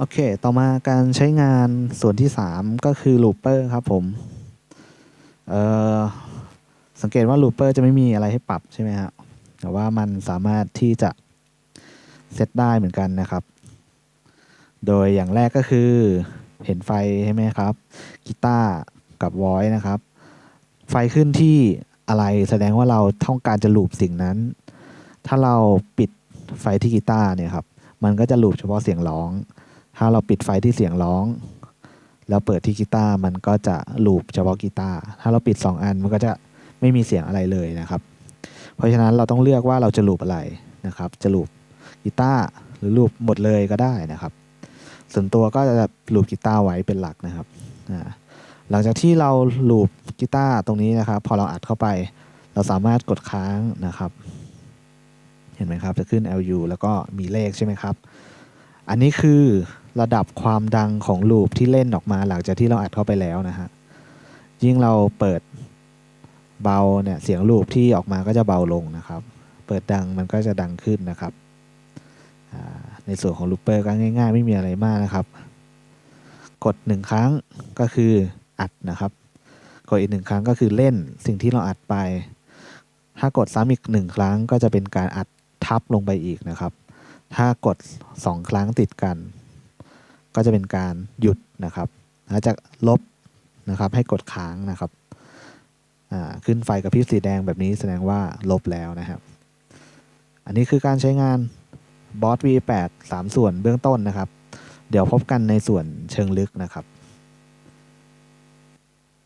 โอเค ต่อมาการใช้งานส่วนที่ 3 ก็คือ looper ครับผม เอ่อ สังเกตว่า looper จะไม่มีอะไรให้ปรับใช่ไหมฮะแต่ว่ามันสามารถที่จะเซตได้เหมือนกันนะครับ โดยอย่างแรกก็คือเห็นไฟใช่ไหมครับ กีตาร์กับ voice นะครับ ไฟขึ้นที่อะไรแสดงว่าเราต้องการจะลูปสิ่งนั้น ถ้าเราปิดไฟที่กีตาร์เนี่ยครับ มันก็จะลูปเฉพาะเสียงร้อง ถ้าเราปิดไฟที่เสียงร้อง แล้วเปิดที่กีตาร์มันก็จะลูปเฉพาะกีตาร์ถ้าเราปิด 2 อันมันก็จะไม่มีเสียงอะไรเลยนะครับ เพราะฉะนั้นเราต้องเลือกว่าเราจะลูปอะไรนะครับ จะลูปกีตาร์หรือลูปหมดเลยก็ได้นะครับ ส่วนตัวก็จะลูปกีตาร์ไว้เป็นหลักนะครับหลังจากที่เราลูปกีตาร์ตรงนี้นะครับ พอเราอัดเข้าไป เราสามารถกดค้างนะครับ เห็นไหมครับจะขึ้น LU แล้วก็มีเลขใช่ไหมครับ อันนี้คือ ระดับความดังของลูปที่เล่นออกมาหลังจากที่เราอัดเข้าไปแล้วนะฮะ ยิ่งเราเปิดเบาเนี่ยเสียงลูปที่ออกมาก็จะเบาลงนะครับ เปิดดังมันก็จะดังขึ้นนะครับ ในส่วนของลูปเปอร์ก็ง่ายๆ ไม่มีอะไรมากนะครับ กดหนึ่งครั้งก็คืออัดนะครับ กดอีกหนึ่งครั้งก็คือเล่นสิ่งที่เราอัดไป ถ้ากดซ้ำอีกหนึ่งครั้งก็จะเป็นการอัดทับลงไปอีกนะครับ ถ้ากด 2 ครั้งติดกัน ก็จะเป็นการหยุดนะครับถ้าจะลบนะครับให้กดค้างนะครับขึ้นไฟกับพริบสีแดงแบบนี้แสดงว่าลบแล้วนะครับ อันนี้คือการใช้งานบอส V8 3 ส่วนเบื้องต้นนะครับ เดี๋ยวพบกันในส่วนเชิงลึกนะครับ